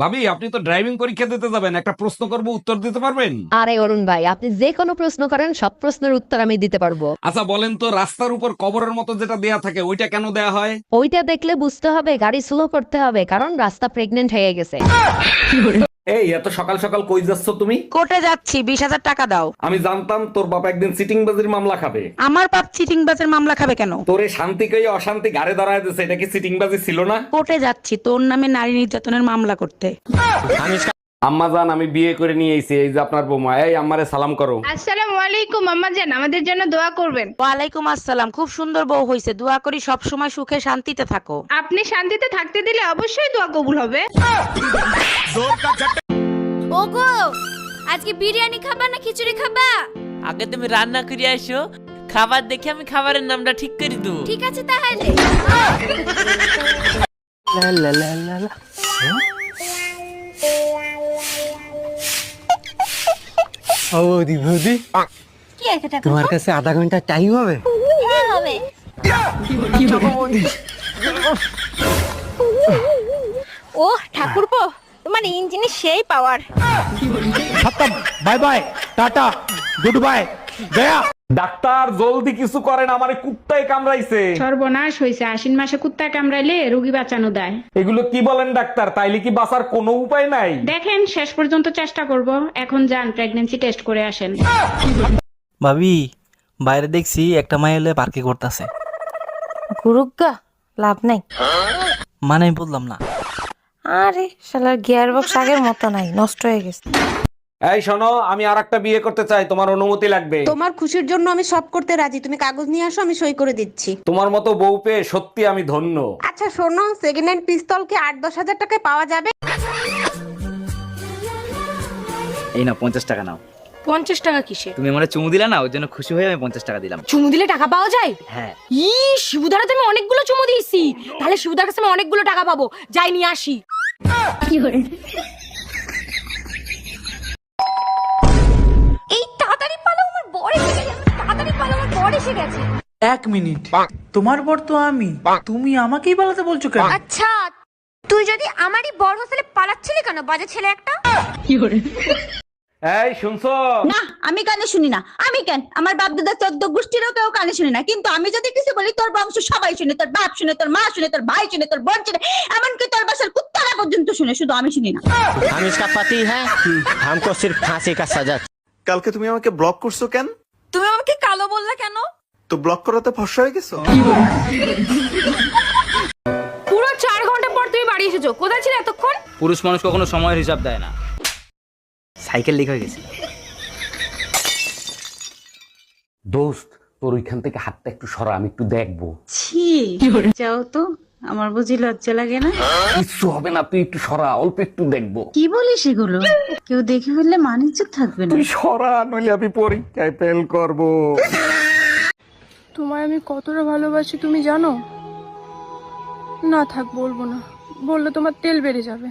ভাবি আপনি তো ড্রাইভিং পরীক্ষা দিতে যাবেন একটা প্রশ্ন করব উত্তর দিতে পারবেন? আরে অরুণ ভাই আপনি যে কোনো প্রশ্ন করেন সব প্রশ্নের উত্তর আমি দিতে পারব। আচ্ছা বলেন তো রাস্তার উপর কবরের মতো যেটা দেয়া থাকে ওইটা কেন দেয়া হয়? ওইটা দেখলে বুঝতে হবে গাড়ি স্লো করতে হবে কারণ রাস্তা প্রেগনেন্ট হয়ে গেছে। এই এত সকাল সকাল কই যাচ্ছ তুমি? কোর্টে যাচ্ছি বিশ হাজার টাকা দাও। আমি জানতাম তোর বাবা একদিন চিটিং বাজির মামলা খাবে। আমার বাপ চিটিং বাজির মামলা খাবে কেন? তোরে শান্তি কই অশান্তি গাড়ে দাঁড়ায় দিছে এটা কি চিটিং বাজি ছিল না? কোর্টে যাচ্ছি তোর নামে নারী নির্যাতনের মামলা করতে। আম্মা জান আমি বিয়ে করে নিয়ে এসেছি এই যে আপনার বৌমা। এই আম্মারে সালাম করো। আসসালামু আলাইকুম আম্মা জান আমাদের জন্য দোয়া করবেন। ওয়ালাইকুম আসসালাম খুব সুন্দর বউ হয়েছে দোয়া করি সব সময় সুখে শান্তিতে থাকো। আপনি শান্তিতে থাকতে দিলে অবশ্যই দোয়া কবুল হবে। ওগো আজকে বিরিয়ানি খাবা না খিচুড়ি খাবা? আগে তুমি রান্না করে আসো খাবার দেখে আমি খাবারের নামটা ঠিক করে দেবো। ঠিক আছে তাহলে। ও বৌদি বৌদি কি একটা টাকা তোমার কাছে আধা ঘণ্টা টাইম হবে? হ্যাঁ হবে। ও ঠাকুরপো তোমার ইঞ্জিনে সেই power bye bye tata good bye Gaya doctor জলদি কিছু করেন আমারে কুত্তায় কামড়াইছে। সর্বনাশ হয়েছে আশ্বিন মাসে কুত্তা কামড়াইলে রোগী বাঁচানো দেয়। এগুলো কি বলেন ডাক্তার? তাইলে কি বাঁচার কোনো উপায় নাই? দেখেন শেষ পর্যন্ত চেষ্টা করব। এখন যান প্রেগন্যান্সি টেস্ট করে আসেন। ভাবি বাইরে দেখছি একটা মাই এলে পার্কে করতেছে। গুরুগা লাভ নাই। মানে আমি বললাম না। আরে শালার গিয়ার বক্স আগের মতো নাই নষ্ট হয়ে গেছে। এই শোনো আমি আর একটা বিয়ে করতে চাই তোমার অনুমতি লাগবে। তোমার খুশির জন্য আমি সব করতে রাজি। তুমি কাগজ নিয়ে আসো আমি সই করে দিচ্ছি। তোমার মতো বউ পেয়ে সত্যি আমি ধন্য। আচ্ছা শোনো সেকেন্ড হ্যান্ড পিস্তল কি আট দশ হাজার টাকায় পাওয়া যাবে? এই না পঞ্চাশ টাকা নাও। পঞ্চাশ টাকা কিসে তুমি আমার চুমু দিলা না ওর জন্য খুশি হয়ে আমি পঞ্চাশ টাকা দিলাম। চুমু দিলে টাকা পাওয়া যায়? হ্যাঁ। ই শিবুদারা তুমি অনেকগুলো চুমু দিয়েছি। তাহলে শিবুদার কাছে আমি অনেকগুলো টাকা পাবো। যাই নিয়ে আসি। এই গেছে এক মিনিট তোমার বর তো আমি তুমি আমাকেই পালাতে বলছো কেন আচ্ছা তুই যদি আমারই বর হোস্টেলে পালাচ্ছিলি কেন বাজে ছেলে একটা এই শুনছো না আমি কানে শুনি না আমি কেন আমার বাপ দাদা চোদ্দ গোষ্ঠীরও কেউ কানে শুনি না কিন্তু আমি যদি কিছু বলি তোর বংশ সবাই শুনে তোর বাপ শুনে তোর মা শুনে তোর ভাই শুনে তোর বোন শুনে এমনকি তোর বাসার কুত্তারা পর্যন্ত শুনে শুধু আমি শুনি না हम इसका पति है हमको सिर्फ फांसी का सजा কালকে তুমি আমাকে ব্লক করছো কেন তুমি আমাকে কালো বললে কেন তো ব্লক করাতে ফসা হয়ে গেছো? পুরো চার ঘণ্টা পর তুমি বাড়ি এসেছ। কোথায় ছিলে এতক্ষণ? পুরুষ মানুষ কখনো সময়ের হিসাব দেয় না। সাইকেল লিক হয়ে গেছে। দোস্ত তোর ওইখান থেকে হাতটা একটু সরা আমি একটু দেখব। ছি যাও তো আমার বুঝি লজ্জা লাগে না। কিচ্ছু হবে না তুই একটু সরা অল্প একটু দেখব। কি বলিস এগুলো? কেউ দেখে ফেললে মানিজ্য থাকবে না। তুই সরা নইলে আমি পরীক্ষায় ফেল করব। তোমায় আমি কতটা ভালোবাসি তুমি জানো? না থাক, বলব না। বললে তোমার তেল বেড়ে যাবে।